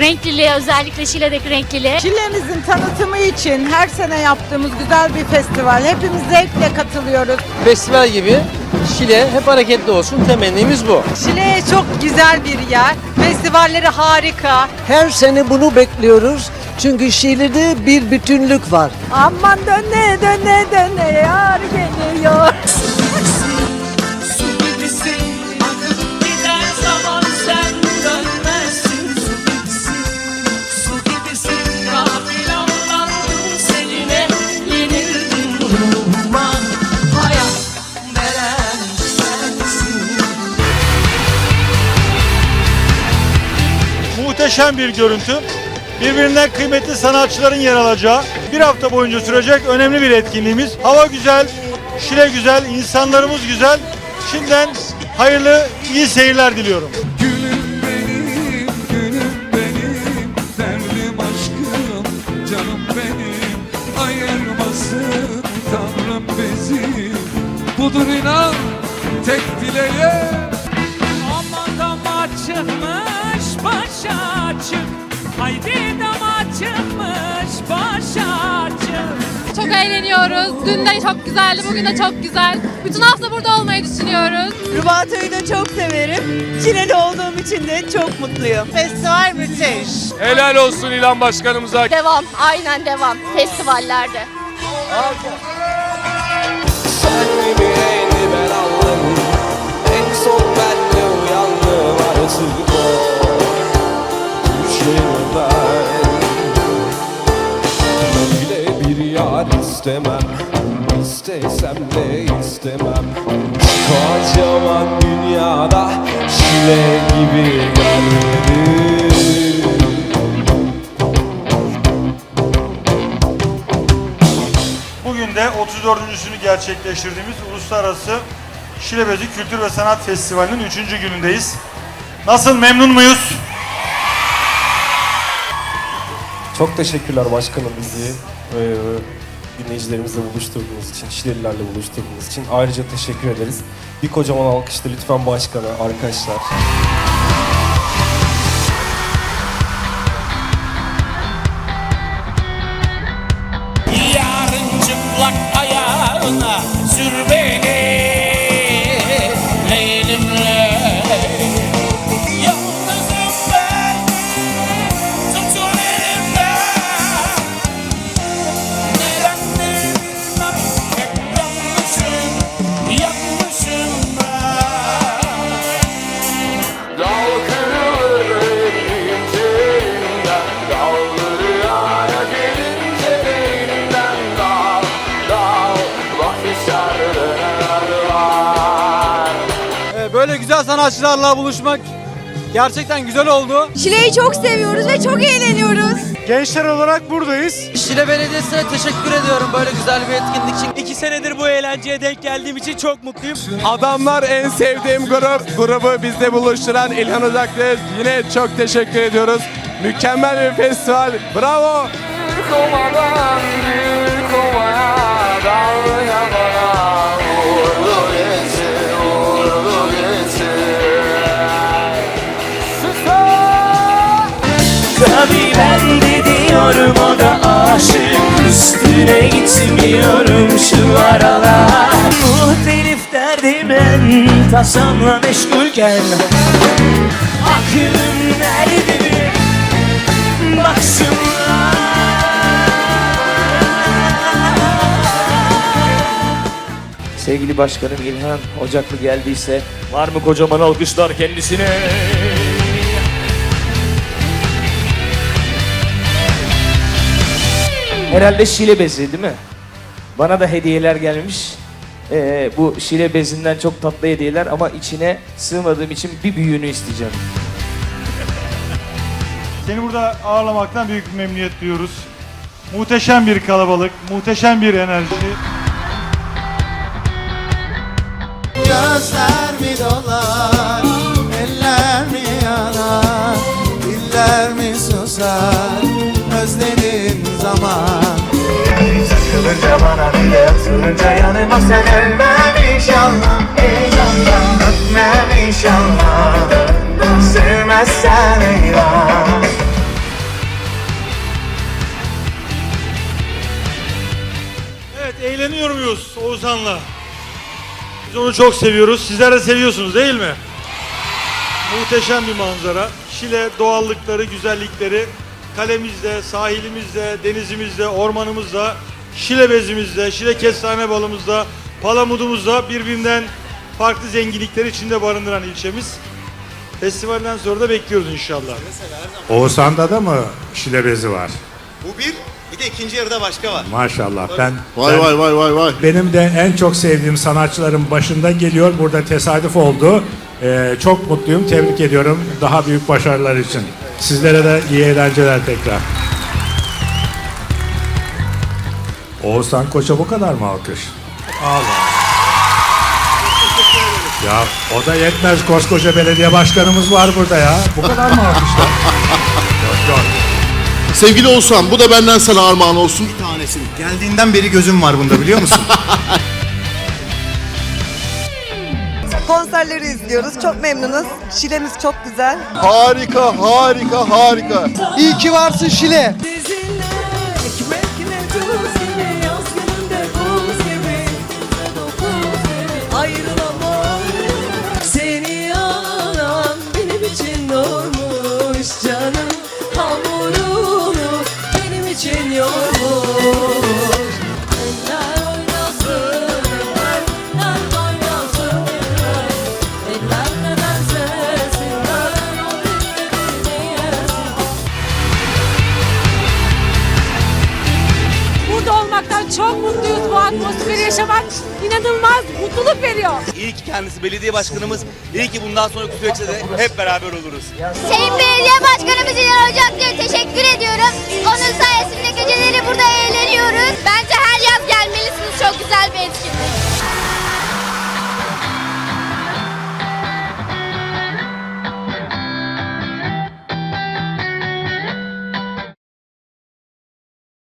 renkliliği özellikle Şile'deki renkliliği. Şile'mizin tanıtımı için her sene yaptığımız güzel bir festival. Hepimiz zevkle katılıyoruz. Festival gibi Şile hep hareketli olsun temennimiz bu. Şile çok güzel bir yer. Festivalleri harika. Her sene bunu bekliyoruz. Çünkü Şile'de bir bütünlük var. Aman döne döne döne yar geliyor. Muhteşem bir görüntü. Birbirinden kıymetli sanatçıların yer alacağı bir hafta boyunca sürecek önemli bir etkinliğimiz. Hava güzel, Şile güzel, insanlarımız güzel. Şimdiden hayırlı, iyi seyirler diliyorum. Gülüm benim, gülüm benim, derdim aşkım, canım benim, ayırmasın Tanrım bizi. Budur inan, tek dileğe. Aman dama çıkmış başa açık Haydi dama çıkmış başa açık Çok eğleniyoruz. Dün de çok güzeldi, bugün de çok güzel. Bütün hafta burada olmayı düşünüyoruz. Rubato'yu da çok severim. Şile'de olduğum için de çok mutluyum. Festival müthiş. Helal olsun İlan Başkanımıza. Devam, aynen devam. Festivallerde. Sen istemem İstesem de istemem Kocaman dünyada Çile gibi görmedim Bugün de 34.sünü gerçekleştirdiğimiz Uluslararası Şile Bezi Kültür ve Sanat Festivali'nin 3. günündeyiz. Nasıl memnun muyuz? Çok teşekkürler başkanım bizi e, dinleyicilerimizle buluşturduğunuz için, Şilelilerle buluşturduğunuz için. Ayrıca teşekkür ederiz. Bir kocaman alkışla lütfen başkana, arkadaşlar. Güzel sanatçılarla buluşmak gerçekten güzel oldu. Şile'yi çok seviyoruz ve çok eğleniyoruz. Gençler olarak buradayız. Şile Belediyesi'ne teşekkür ediyorum böyle güzel bir etkinlik için. İki senedir bu eğlenceye denk geldiğim için çok mutluyum. Adamlar en sevdiğim grup. Grubu bizde buluşturan İlhan Uzaklı. Yine çok teşekkür ediyoruz. Mükemmel bir festival. Bravo. Kovadan bir kovaya de diyorum o da aşık Üstüne gitmiyorum şu aralar. Muhtelif derdimen tasamla meşgulken Aklım nerede mi? Baksınlar Sevgili Başkanım İlhan Ocaklı geldiyse var mı kocaman alkışlar kendisine? Herhalde şile bezi değil mi? Bana da hediyeler gelmiş. Ee, bu şile bezinden çok tatlı hediyeler ama içine sığmadığım için bir büyüğünü isteyeceğim. Seni burada ağırlamaktan büyük bir memnuniyet duyuyoruz. Muhteşem bir kalabalık, muhteşem bir enerji. Gözler mi dolar, eller mi yanar, diller mi susar, Sarılınca bana bile asılınca yanıma sen ölmem inşallah Eyvallah inşallah Sevmezsen eyvallah Evet eğleniyor muyuz Oğuzhan'la? Biz onu çok seviyoruz. Sizler de seviyorsunuz değil mi? Muhteşem bir manzara. Şile doğallıkları, güzellikleri kalemizde, sahilimizde, denizimizde, ormanımızda Şile bezimizde, Şile kestane balımızda, palamudumuzda birbirinden farklı zenginlikleri içinde barındıran ilçemiz. Festivalden sonra da bekliyoruz inşallah. Oğuzhan'da da mı şile bezi var? Bu bir, bir de ikinci yarıda başka var. Maşallah. Ben, Vay ben- vay vay vay vay. benim de en çok sevdiğim sanatçıların başında geliyor. Burada tesadüf oldu. Ee, çok mutluyum. Tebrik ediyorum. Daha büyük başarılar için. Sizlere de iyi eğlenceler tekrar. Oğuzhan Koç'a bu kadar mı alkış? Allah. Ya o da yetmez. Koskoca belediye başkanımız var burada ya. Bu kadar mı alkışlar? yok yok. Sevgili Oğuzhan bu da benden sana armağan olsun. Bir tanesini. Geldiğinden beri gözüm var bunda biliyor musun? Konserleri izliyoruz. Çok memnunuz. Şile'miz çok güzel. Harika harika harika. İyi ki varsın Şile. Çok mutluyuz. Bu atmosferi yaşamak inanılmaz mutluluk veriyor. İyi ki kendisi belediye başkanımız. İyi ki bundan sonraki süreçte de hep beraber oluruz. Sayın Belediye Başkanımız İlhan Ocaklı'ya teşekkür ediyorum. Onun sayesinde geceleri burada